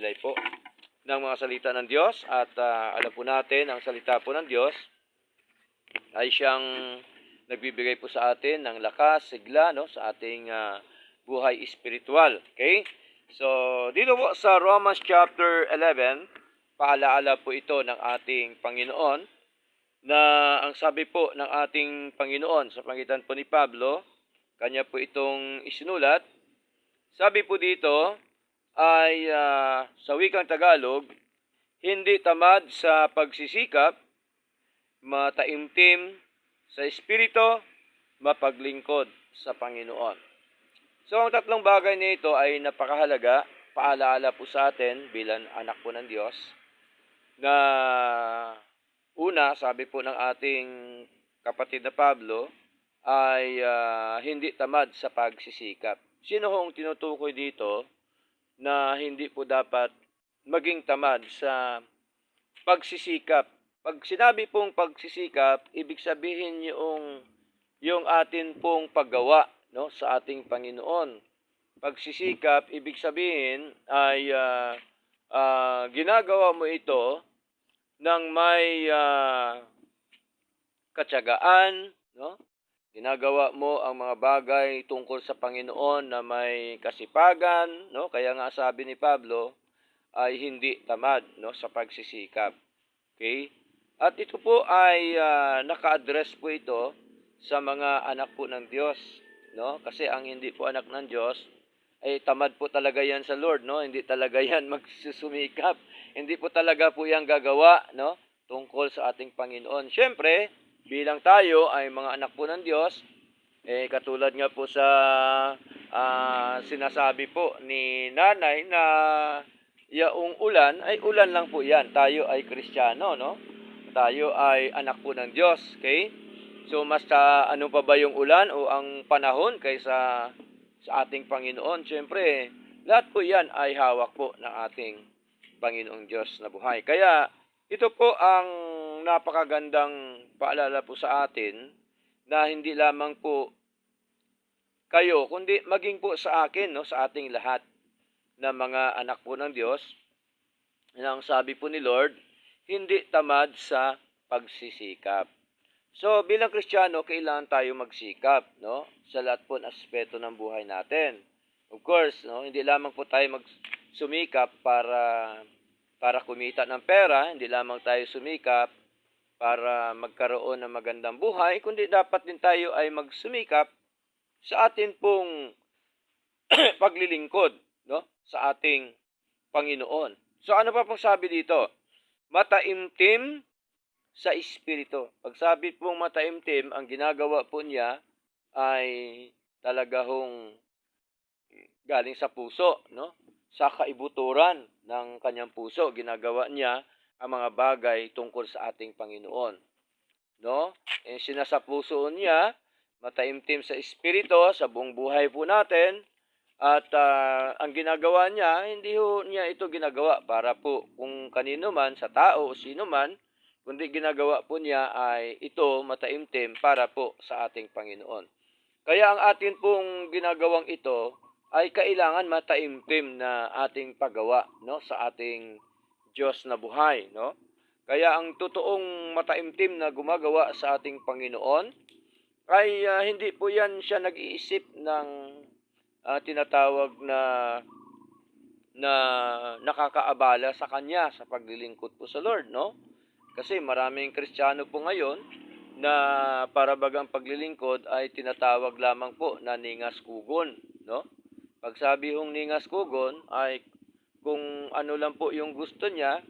Ilay po ng mga salita ng Diyos at ah, alam po natin ang salita po ng Diyos ay siyang nagbibigay po sa atin ng lakas, sigla no sa ating ah, buhay espiritual. Okay? So, dito po sa Romans chapter 11, paalaala po ito ng ating Panginoon na ang sabi po ng ating Panginoon sa pangitan po ni Pablo, kanya po itong isinulat. Sabi po dito ay ah, sa wikang Tagalog, hindi tamad sa pagsisikap, mataimtim sa espiritu, mapaglingkod sa Panginoon. So ang tatlong bagay na ito ay napakahalaga, paalaala po sa atin bilang anak po ng Diyos, na una, sabi po ng ating kapatid na Pablo, ay ah, hindi tamad sa pagsisikap. Sino hong tinutukoy dito na hindi po dapat maging tamad sa pagsisikap? Pag sinabi pong pagsisikap, ibig sabihin yung yung atin pong paggawa no sa ating Panginoon. Pagsisikap ibig sabihin ay ah, ah, ginagawa mo ito ng may ah, katyagaan, no? Ginagawa mo ang mga bagay tungkol sa Panginoon na may kasipagan, no? Kaya nga sabi ni Pablo ay hindi tamad, no, sa pagsisikap. Okay? At ito po ay ah, naka-address po ito sa mga anak po ng Diyos, no? Kasi ang hindi po anak ng Diyos ay tamad po talaga yan sa Lord, no? Hindi talaga yan magsusumikap. Hindi po talaga po yan gagawa, no? Tungkol sa ating Panginoon. Siyempre, bilang tayo ay mga anak po ng Diyos, eh katulad nga po sa ah, sinasabi po ni nanay na yaong ulan ay ulan lang po yan. Tayo ay Kristiyano, no? Tayo ay anak po ng Diyos, okay? So mas ah, ano pa ba yung ulan o ang panahon kaysa sa ating Panginoon? Siyempre, lahat po yan ay hawak po ng ating Panginoong Diyos na buhay. Kaya ito po ang napakagandang paalala po sa atin na hindi lamang po kayo, kundi maging po sa akin, no, sa ating lahat na mga anak po ng Diyos. Yan ang sabi po ni Lord, hindi tamad sa pagsisikap. So, bilang Kristiyano, kailangan tayo magsikap, no? Sa lahat po ng aspeto ng buhay natin. Of course, no, hindi lamang po tayo magsumikap para para kumita ng pera, hindi lamang tayo sumikap para magkaroon ng magandang buhay, kundi dapat din tayo ay magsumikap sa atin pong paglilingkod, no? Sa ating Panginoon. So ano pa pong sabi dito? Mataimtim sa espiritu. Pag sabi pong mataimtim, ang ginagawa po niya ay talaga hong galing sa puso, no? Sa kaibuturan ng kanyang puso, ginagawa niya ang mga bagay tungkol sa ating Panginoon. No? Eh, sinasapuso niya, mataimtim sa espiritu, sa buong buhay po natin, at ah, ang ginagawa niya, hindi ho niya ito ginagawa para po kung kanino man, sa tao o sino man, kundi ginagawa po niya ay ito mataimtim para po sa ating Panginoon. Kaya ang atin pong ginagawang ito ay kailangan mataimtim na ating paggawa no sa ating Diyos na buhay no? Kaya ang totoong mataimtim na gumagawa sa ating Panginoon ay ah, hindi po yan siya nag-iisip ng ah, tinatawag na na nakakaabala sa kanya sa paglilingkod po sa Lord no? Kasi maraming Kristiyano po ngayon na para bagang paglilingkod ay tinatawag lamang po na ningas kugon no? Pag sabi hong ningas kugon ay kung ano lang po yung gusto niya,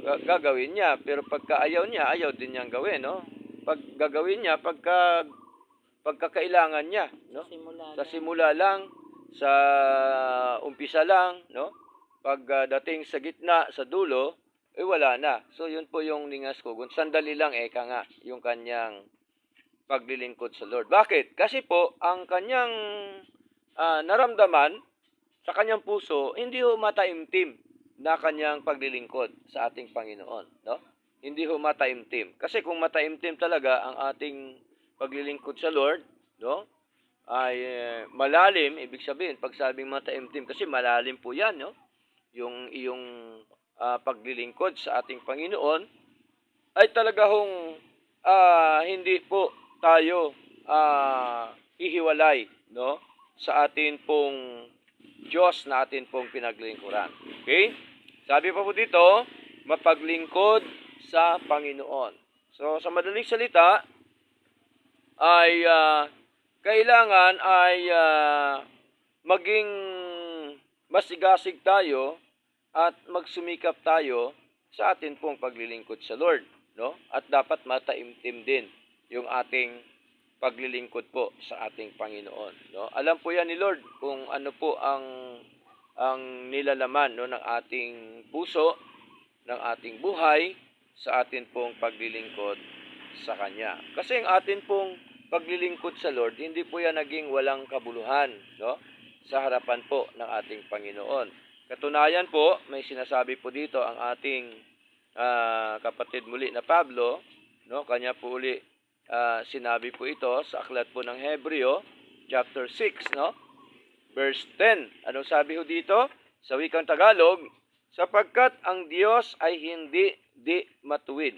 ga- gagawin niya. Pero pagka ayaw niya, ayaw din niyang gawin, no? Pag gagawin niya, pagka pagkakailangan niya, no? Simula Sa simula lang, sa umpisa lang, no? Pag ah, dating sa gitna, sa dulo, eh wala na. So yun po yung ningas kugon. Sandali lang, eka nga, yung kanyang paglilingkod sa Lord. Bakit? Kasi po, ang kanyang ah, naramdaman sa kanyang puso, hindi ho mataimtim na kanyang paglilingkod sa ating Panginoon. No? Hindi ho mataimtim. Kasi kung mataimtim talaga ang ating paglilingkod sa Lord, no? ay eh, malalim, ibig sabihin, pag sabing mataimtim, kasi malalim po yan, no? Yung iyong ah, paglilingkod sa ating Panginoon, ay talaga hong ah, hindi po tayo ah, hihiwalay, no? Sa atin pong Diyos na atin pong pinaglingkuran. Okay? Sabi pa po dito, mapaglingkod sa Panginoon. So, sa madaling salita, ay ah, kailangan ay ah, maging masigasig tayo at magsumikap tayo sa atin pong paglilingkod sa Lord, no? At dapat mataimtim din yung ating paglilingkod po sa ating Panginoon, no? Alam po 'yan ni Lord kung ano po ang ang nilalaman no ng ating puso, ng ating buhay sa atin pong paglilingkod sa Kanya. Kasi ang atin pong paglilingkod sa Lord, hindi po yan naging walang kabuluhan, no? Sa harapan po ng ating Panginoon. Katunayan po, may sinasabi po dito ang ating ah, kapatid muli na Pablo, no? Kanya po uli ah, sinabi po ito sa aklat po ng Hebreo, chapter 6, no? Verse 10. Anong sabi ho dito? Sa wikang Tagalog, sapagkat ang Diyos ay hindi di matuwid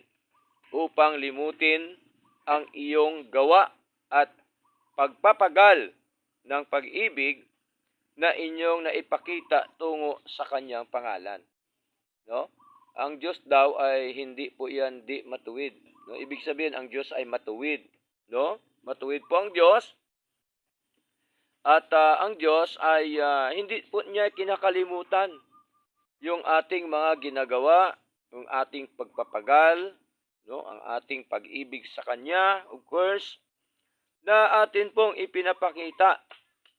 upang limutin ang iyong gawa at pagpapagal ng pag-ibig na inyong naipakita tungo sa kanyang pangalan. No? Ang Diyos daw ay hindi po yan di matuwid. No? Ibig sabihin, ang Diyos ay matuwid. No? Matuwid po ang Diyos. At ah, ang Diyos ay ah, hindi po niya kinakalimutan yung ating mga ginagawa, yung ating pagpapagal, no, ang ating pag-ibig sa kanya, of course, na atin pong ipinapakita,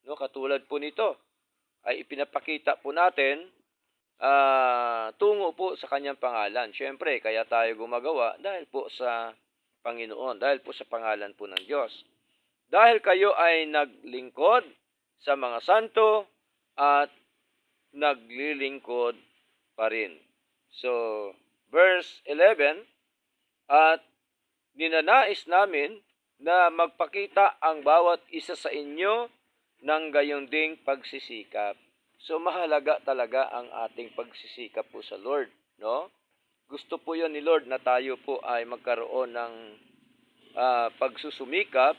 no, katulad po nito, ay ipinapakita po natin ah, tungo sa kanyang pangalan. Siyempre, kaya tayo gumagawa dahil po sa Panginoon, dahil po sa pangalan po ng Diyos. Dahil kayo ay naglingkod sa mga santo at naglilingkod pa rin. So, verse 11, at ninanais namin na magpakita ang bawat isa sa inyo ng gayon ding pagsisikap. So, mahalaga talaga ang ating pagsisikap po sa Lord, no? Gusto po yon ni Lord na tayo po ay magkaroon ng ah, pagsusumikap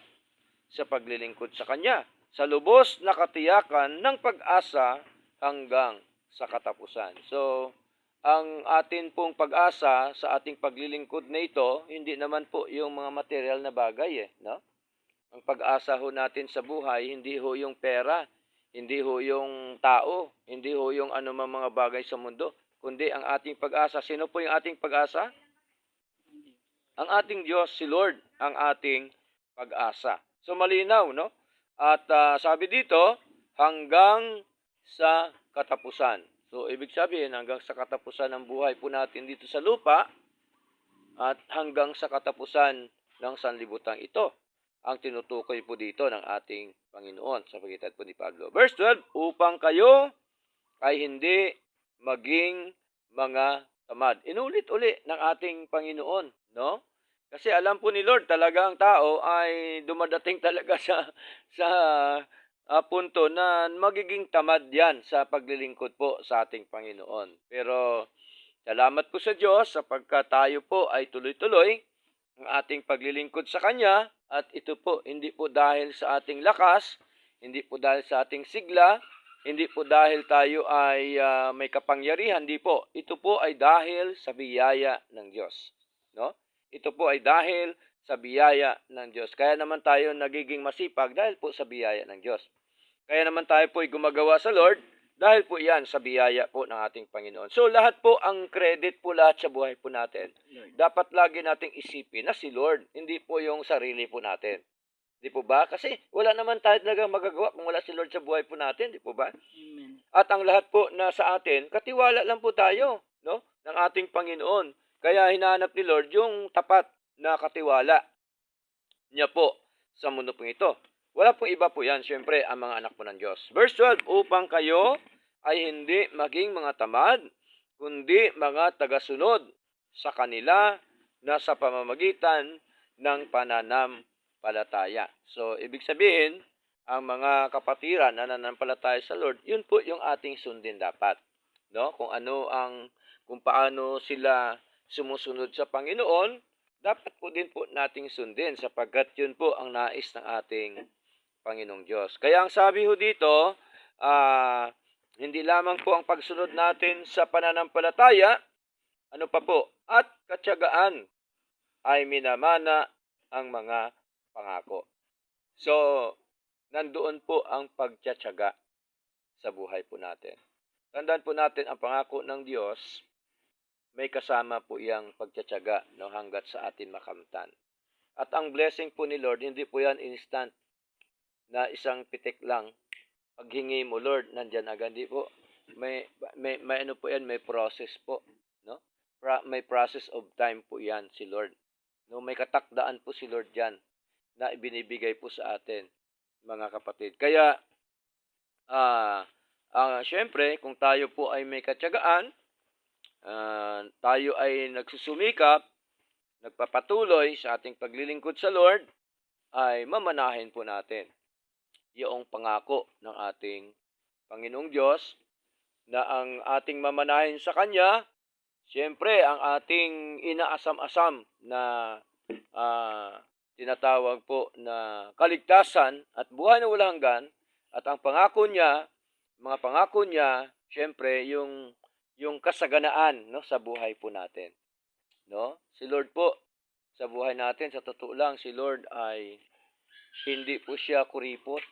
sa paglilingkod sa Kanya sa lubos na katiyakan ng pag-asa hanggang sa katapusan. So, ang atin pong pag-asa sa ating paglilingkod na ito, hindi naman po yung mga material na bagay eh, no? Ang pag-asa ho natin sa buhay, hindi ho yung pera, hindi ho yung tao, hindi ho yung anumang mga bagay sa mundo, kundi ang ating pag-asa. Sino po yung ating pag-asa? Ang ating Diyos, si Lord, ang ating pag-asa. So malinaw, no? At ah, sabi dito, hanggang sa katapusan. So, ibig sabihin, hanggang sa katapusan ng buhay po natin dito sa lupa, at hanggang sa katapusan ng sanlibutan ito, ang tinutukoy po dito ng ating Panginoon sa pagitan po ni Pablo. Verse 12, upang kayo ay hindi maging mga tamad. Inulit-uli ng ating Panginoon, no? Kasi alam po ni Lord talaga ang tao ay dumadating talaga sa sa ah, punto na magiging tamad yan sa paglilingkod po sa ating Panginoon. Pero salamat po sa Diyos sapagkat tayo po ay tuloy-tuloy ang ating paglilingkod sa Kanya at ito po hindi po dahil sa ating lakas, hindi po dahil sa ating sigla, hindi po dahil tayo ay ah, may kapangyarihan, hindi po. Ito po ay dahil sa biyaya ng Diyos. No? Ito po ay dahil sa biyaya ng Diyos. Kaya naman tayo nagiging masipag dahil po sa biyaya ng Diyos. Kaya naman tayo po ay gumagawa sa Lord dahil po yan sa biyaya po ng ating Panginoon. So lahat po ang credit po lahat sa buhay po natin. Dapat lagi nating isipin na si Lord, hindi po yung sarili po natin. Di po ba? Kasi wala naman tayo talaga magagawa kung wala si Lord sa buhay po natin, di po ba? Amen. At ang lahat po na sa atin, katiwala lang po tayo, no? Ng ating Panginoon. Kaya hinahanap ni Lord yung tapat na katiwala niya po sa mundo pong ito. Wala pong iba po yan, syempre, ang mga anak po ng Diyos. Verse 12, upang kayo ay hindi maging mga tamad, kundi mga tagasunod sa kanila na sa pamamagitan ng pananampalataya. So, ibig sabihin, ang mga kapatiran na nananampalataya sa Lord, yun po yung ating sundin dapat. No? Kung ano ang kung paano sila sumusunod sa Panginoon, dapat po din po nating sundin sapagkat yun po ang nais ng ating Panginoong Diyos. Kaya ang sabi ho dito, ah, hindi lamang po ang pagsunod natin sa pananampalataya, ano pa po, at katyagaan ay minamana ang mga pangako. So, nandoon po ang pagtsatsaga sa buhay po natin. Tandaan po natin ang pangako ng Diyos, may kasama po iyang pagtsatsaga no, hanggat sa atin makamtan. At ang blessing po ni Lord, hindi po yan instant na isang pitik lang. Paghingi mo, Lord, nandyan agad. Hindi po. May, may, may ano po yan, may process po. No? Pra, may process of time po yan si Lord. No, may katakdaan po si Lord diyan na ibinibigay po sa atin, mga kapatid. Kaya ah ah syempre, kung tayo po ay may katyagaan, ah, tayo ay nagsusumikap, nagpapatuloy sa ating paglilingkod sa Lord, ay mamanahin po natin yung pangako ng ating Panginoong Diyos na ang ating mamanahin sa Kanya Siyempre, ang ating inaasam-asam na ah, tinatawag po na kaligtasan at buhay na walang hanggan at ang pangako niya, mga pangako niya, siyempre yung yung kasaganaan no sa buhay po natin. No? Si Lord po sa buhay natin sa totoo lang si Lord ay hindi po siya kuripot.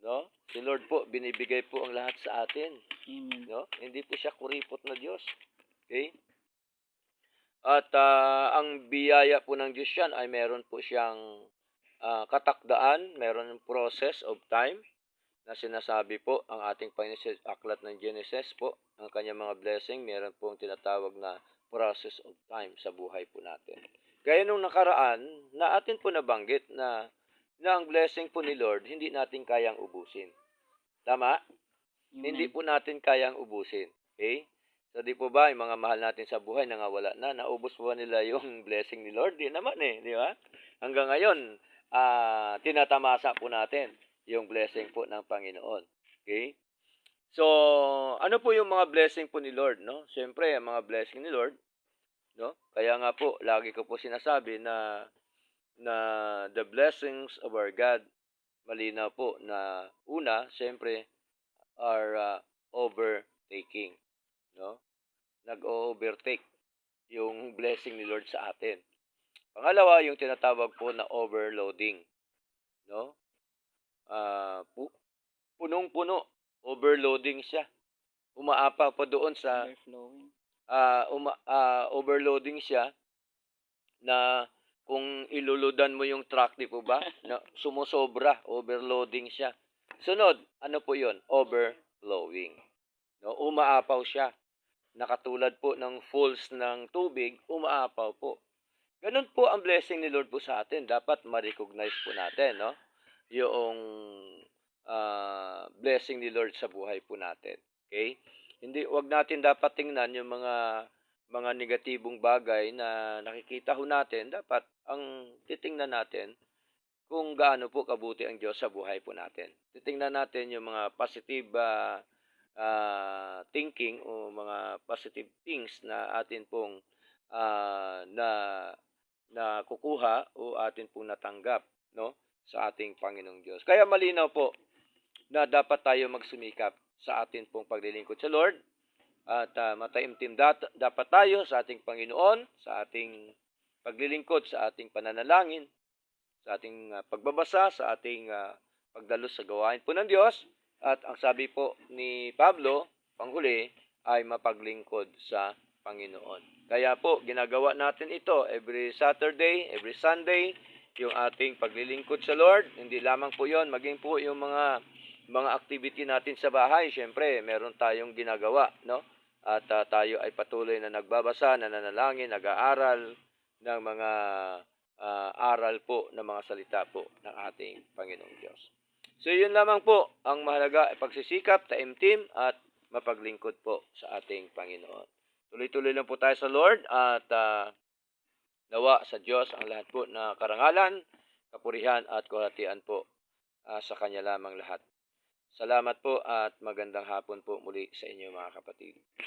No? Si Lord po binibigay po ang lahat sa atin. Amen. No? Hindi po siya kuripot na Diyos. Okay? At ah, ang biyaya po ng Diyos yan ay meron po siyang ah, katakdaan, meron ng process of time na sinasabi po ang ating Panginoon sa aklat ng Genesis po, ang kanyang mga blessing, meron po ang tinatawag na process of time sa buhay po natin. Kaya nung nakaraan, na atin po nabanggit na, na ang blessing po ni Lord, hindi natin kayang ubusin. Tama? Hindi po natin kayang ubusin. Okay? So di po ba, yung mga mahal natin sa buhay nangawala na, naubos po nila yung blessing ni Lord? Di naman eh, di ba? Hanggang ngayon, ah tinatamasa po natin yung blessing po ng Panginoon. Okay? So, ano po yung mga blessing po ni Lord, no? Siyempre, ang mga blessing ni Lord, no? Kaya nga po, lagi ko po sinasabi na na the blessings of our God, malinaw po na una, siyempre, are ah, overtaking no? Nag-overtake yung blessing ni Lord sa atin. Pangalawa, yung tinatawag po na overloading, no? Ah, pu- punong-puno, overloading siya. Umaapa pa doon sa ah uma- ah, overloading siya na kung iluludan mo yung truck, di po ba? Na sumusobra, overloading siya. Sunod, ano po 'yon? Overflowing. No, umaapaw siya. Nakatulad po ng falls ng tubig, umaapaw po. Ganun po ang blessing ni Lord po sa atin. Dapat ma-recognize po natin, no? Yung ah, blessing ni Lord sa buhay po natin. Okay? Hindi wag natin dapat tingnan yung mga mga negatibong bagay na nakikita ho natin. Dapat ang titingnan natin kung gaano po kabuti ang Diyos sa buhay po natin. Titingnan natin yung mga positive ah, ah, thinking o mga positive things na atin pong ah, na na kukuha o atin pong natanggap no sa ating Panginoong Diyos. Kaya malinaw po na dapat tayo magsumikap sa atin pong paglilingkod sa Lord at ah, mataimtim dat- dapat tayo sa ating Panginoon, sa ating paglilingkod, sa ating pananalangin, sa ating ah, pagbabasa, sa ating ah, pagdalos sa gawain po ng Diyos. At ang sabi po ni Pablo, panghuli, ay mapaglingkod sa Panginoon. Kaya po, ginagawa natin ito every Saturday, every Sunday, yung ating paglilingkod sa Lord. Hindi lamang po yon maging po yung mga mga activity natin sa bahay. Siyempre, meron tayong ginagawa, no? At ah, tayo ay patuloy na nagbabasa, nananalangin, nag-aaral ng mga ah, aral po ng mga salita po ng ating Panginoong Diyos. So, yun lamang po ang mahalaga ay pagsisikap, taimtim, at mapaglingkod po sa ating Panginoon. Tuloy-tuloy lang po tayo sa Lord at ah, nawa sa Diyos ang lahat po na karangalan, kapurihan at kahatian po ah, sa Kanya lamang lahat. Salamat po at magandang hapon po muli sa inyo mga kapatid.